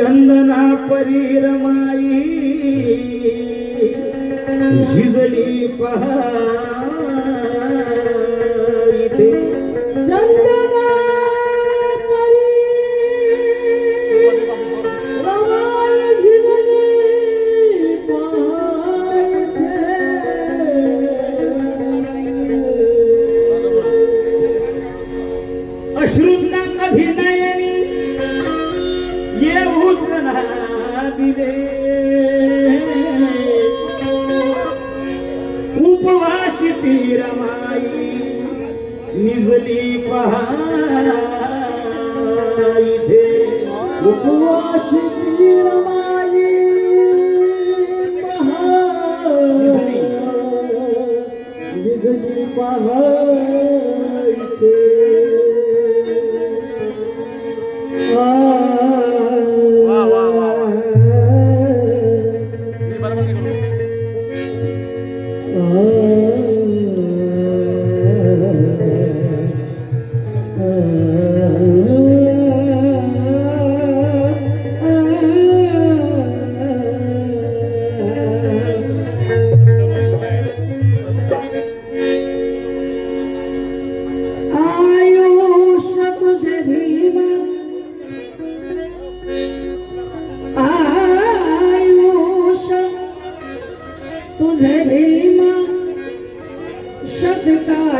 चंदना परिरमाई शिजली पहा.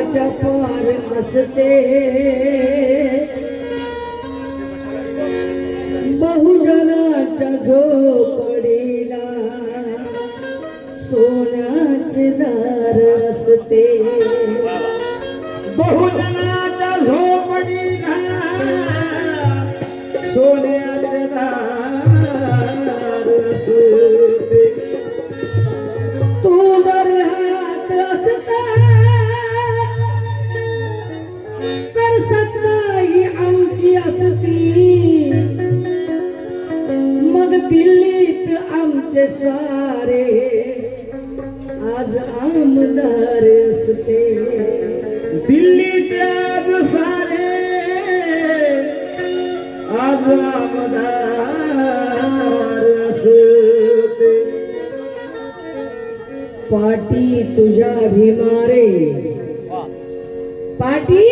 शतकाच्या पार असते आमचे सारे आज आमदार असते. दिल्लीत आज सारे आज आमदार असते. पाटी तुझ्या भीमारे पाटी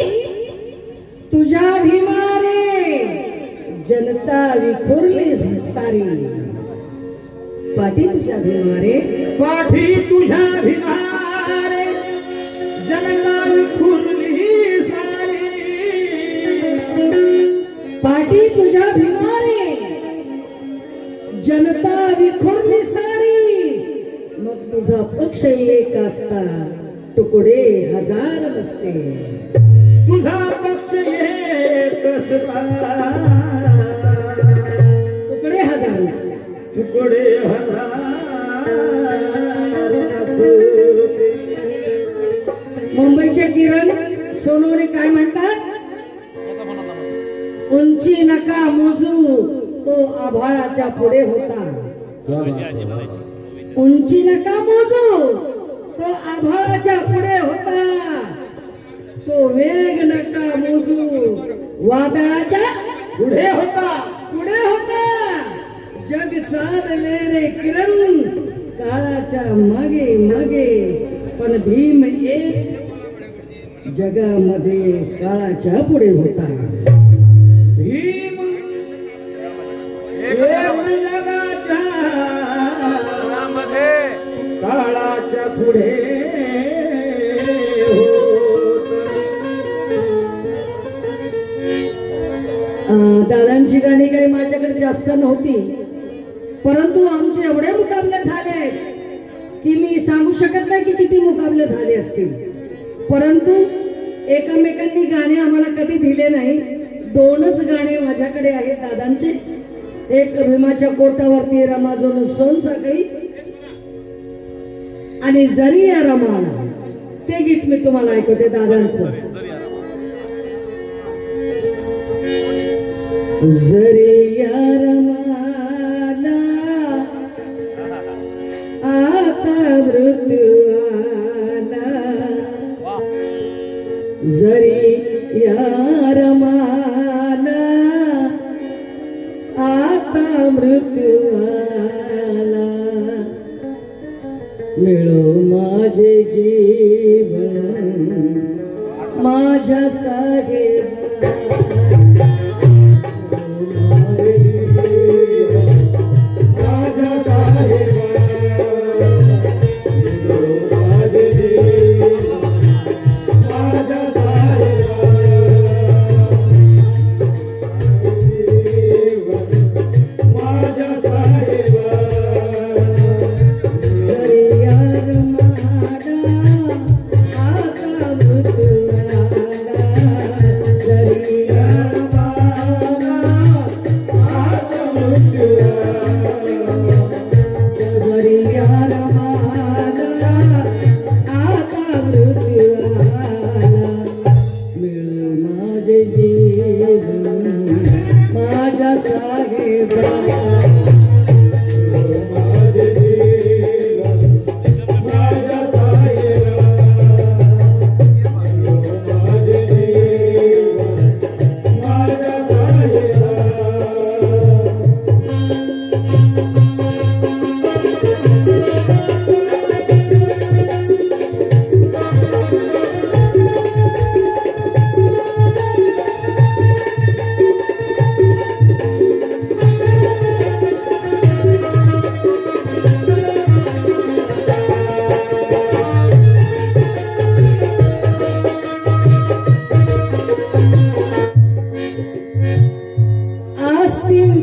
तुझ्या भीमारे जनता विखुरली सारी. पाटी तुझ्या भीमारे पाठी तुझ्या भिमारे जनला खुरली सारी. पाठी तुझ्या भीमारे जनता विखुरली सारी. मग तुझा पक्ष एक असता. तुकडे हजार नसते. तुझा पक्ष एक असता. तुकडे मुंबईचे किरण सोनोरे काय म्हणतात? उंची नका मोजू तो आभाळाच्या पुढे होता. उंची नका मोजू तो आभाळाच्या पुढे होता. तो वेग नका मोजू वादळाच्या पुढे होता. पुढे होता. जग चालले रे किरण काळाच्या मागे मागे पण भीम एक जगामध्ये काळाच्या पुढे होता. भीम काळाच्या पुढे दादांची गाणी काही माझ्याकडे जास्त नव्हती. परंतु आमचे एवढे मुकाबले झाले आहेत की मी सांगू शकत नाही की किती मुकाबले झाले असतील. परंतु एकमेकांनी गाणे आम्हाला कधी दिले नाही. दोनच गाणे माझ्याकडे आहेत दादांचे. एक भीमाच्या कोटावरती रमाजोन सोन सकाळी आणि जरी या रमाला ते गीत मी तुम्हाला ऐकवते दादांचं. जरी या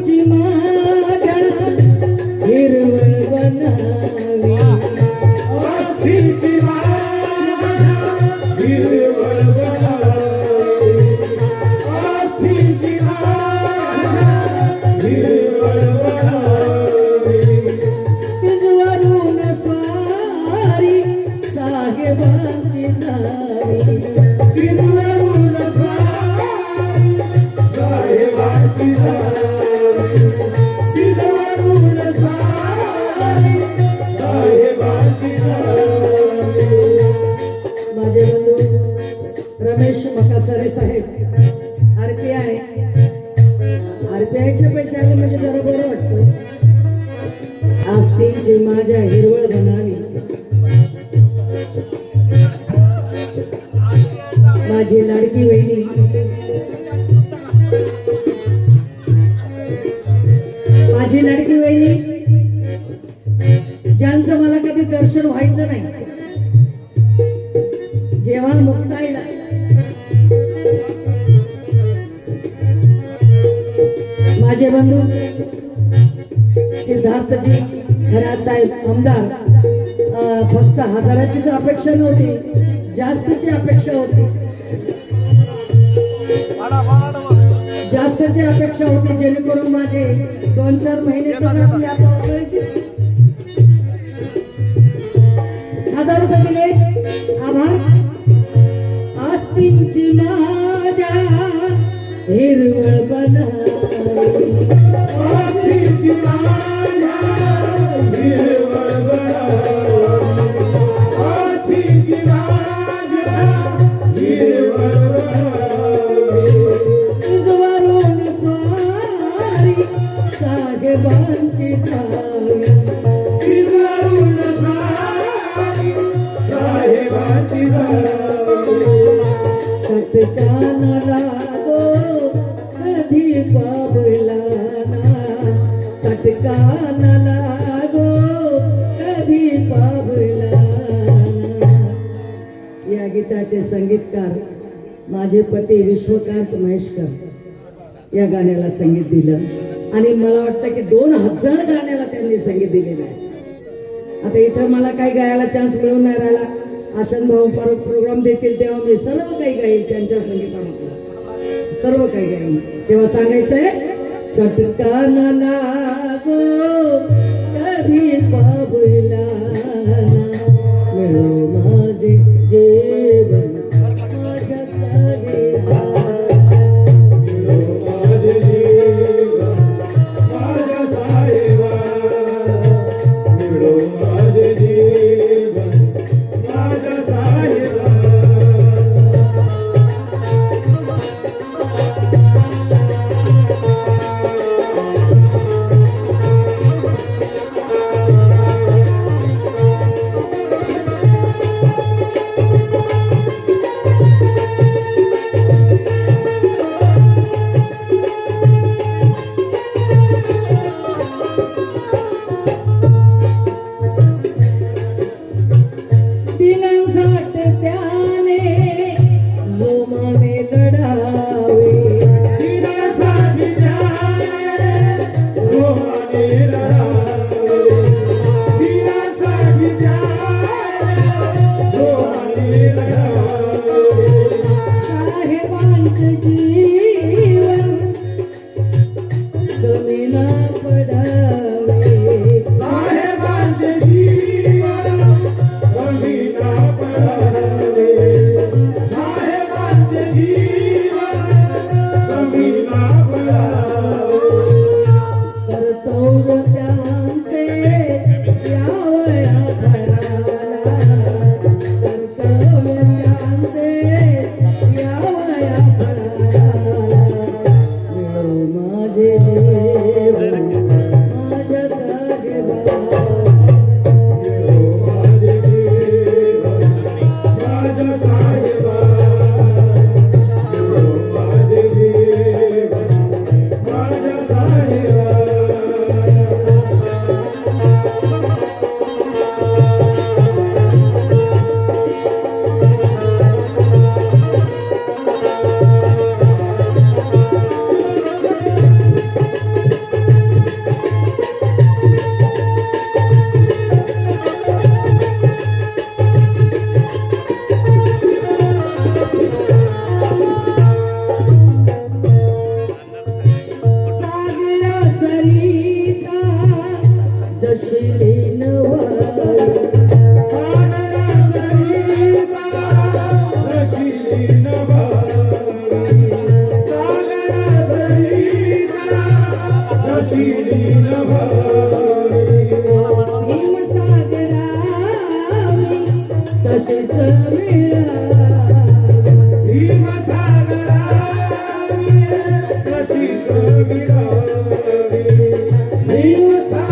माझ्या हिरवळ बनावी. माझे बंधू सिद्धार्थजी साहेब आमदार फक्त हजाराचीच अपेक्षा नव्हती जास्तची अपेक्षा होती. जास्तची अपेक्षा होती जेणेकरून माझे दोन चार महिने. हजार रुपये दिले. आभार. आस्तींची माझ्या हिरवळ बनावी गीताचे संगीतकार माझे पती विश्वकांत महेशकर या गाण्याला संगीत दिलं. आणि मला वाटतं की दोन हजार गाण्याला त्यांनी संगीत दिलेलं आहे. आता इथं मला काही गायला चान्स मिळून नाही राहिला. आशन भाऊ परत प्रोग्राम देतील तेव्हा मी सर्व काही गाईल त्यांच्या संगीतामधलं सर्व काही गाईल. तेव्हा सांगायचंय चटकान लागो कधी पाबला मिळो माझे जे If